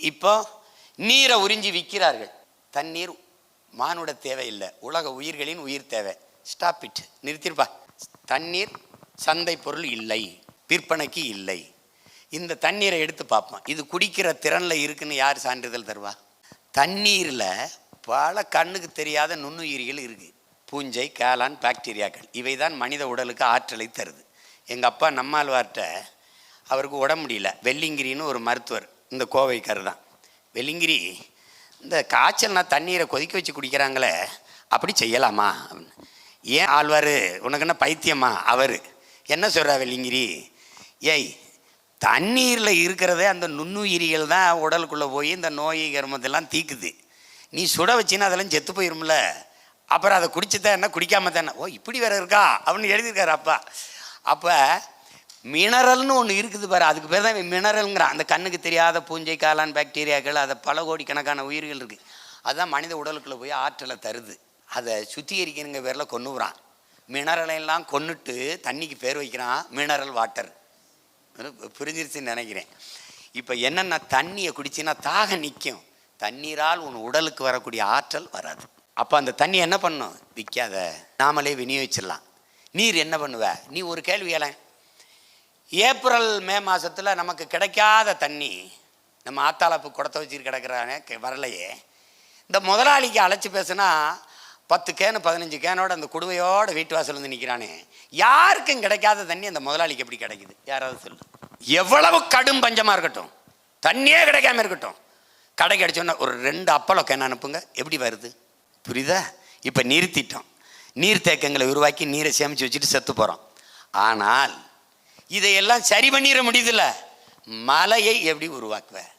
இப்போ நீரை உறிஞ்சி விற்கிறார்கள். தண்ணீர் மானுட தேவையில்லை. உலக உயிர்களின் உயிர் தேவை. ஸ்டாப் இட் நிறுத்திருப்பா. தண்ணீர் சந்தை பொருள் இல்லை. விற்பனைக்கு இல்லை. இந்த தண்ணீரை எடுத்து பார்ப்போம். இது குடிக்கிற திறனில் இருக்குன்னு யார் சான்றிதழ் தருவா? தண்ணீரில் பல கண்ணுக்கு தெரியாத நுண்ணுயிரிகள் இருக்குது பூஞ்சை காளான் பாக்டீரியாக்கள். இவை தான் மனித உடலுக்கு ஆற்றலை தருது. எங்கள் அப்பா நம்மாழ்வார்கிட்ட அவருக்கு உடம்பு முடியல. வெள்ளிங்கிரின்னு ஒரு மருத்துவர் இந்த கோவைக்காரர் தான். வெள்ளிங்கிரி இந்த காய்ச்சல்னா தண்ணீரை கொதிக்க வச்சு குடிக்கிறாங்களே அப்படி செய்யலாமா? ஏன் ஆழ்வார்? உனக்கு என்ன பைத்தியமா? அவர். என்ன சொல்கிறா வெள்ளிங்கிரி? ஏய் தண்ணீரில் இருக்கிறதே அந்த நுண்ணுயிரிகள் தான் உடலுக்குள்ளே போய் இந்த நோய் கர்மத்தெல்லாம் தீக்குது. நீ சுட வச்சின்னா அதெல்லாம் செத்து போயிரும்ல. அப்புறம் அதை குடிச்சுதான் என்ன? குடிக்காம தானே? ஓ இப்படி வேற இருக்கா? அப்படின்னு எழுதியிருக்காரு அப்பா. அப்போ மினரல்னு ஒன்று இருக்குது பாரு. அதுக்கு பேர் தான் மினரல்ங்கிறான் அந்த கண்ணுக்கு தெரியாத பூஞ்சை காளான் பாக்டீரியாக்கள் அதை பல கோடிக்கணக்கான உயிர்கள் இருக்குது அதுதான் மனித உடலுக்குள்ளே போய் ஆற்றலை தருது. அதை சுத்திகரிக்கணுங்க பேரில் கொன்னுறான் மினரலை எல்லாம் கொன்னுட்டு தண்ணிக்கு பேர் வைக்கிறான் மினரல் வாட்டர். புரிஞ்சிருச்சுன்னு நினைக்கிறேன். இப்போ என்னென்ன தண்ணியை குடிச்சின்னா தாக நிற்கும் தண்ணீரால் உன் உடலுக்கு வரக்கூடிய ஆற்றல் வராது. அப்போ அந்த தண்ணி என்ன பண்ணும்? விற்காத நாமளே விநியோகிச்சிடலாம். நீர் என்ன பண்ணுவ? நீ ஒரு கேள்வி கேளேன் ஏப்ரல் மே மாதத்தில் நமக்கு கிடைக்காத தண்ணி நம்ம ஆத்தாளப்பு குடத்தை வச்சுட்டு கிடக்கிறானே வரலையே. இந்த முதலாளிக்கு அழைச்சி பேசுனா பத்து கேனு பதினஞ்சு கேனோட அந்த குடுவையோட வீட்டு வாசல் வந்து நிற்கிறானே யாருக்கும் கிடைக்காத தண்ணி அந்த முதலாளிக்கு எப்படி கிடைக்குது? யாராவது சொல்லு. எவ்வளவு கடும் பஞ்சமாக இருக்கட்டும். தண்ணியே கிடைக்காம இருக்கட்டும். கடைக்கு அடிச்சோன்னா ஒரு ரெண்டு அப்பளம் கேன் அனுப்புங்க. எப்படி வருது? புரியுதா? இப்போ நிறுத்திட்டோம் நீர்த்தேக்கங்களை உருவாக்கி நீரை சேமித்து வச்சுட்டு செத்து போகிறோம் ஆனால் இதையெல்லாம் சரி பண்ணிட முடியுதுல்ல? மலையை எப்படி உருவாக்குவேன்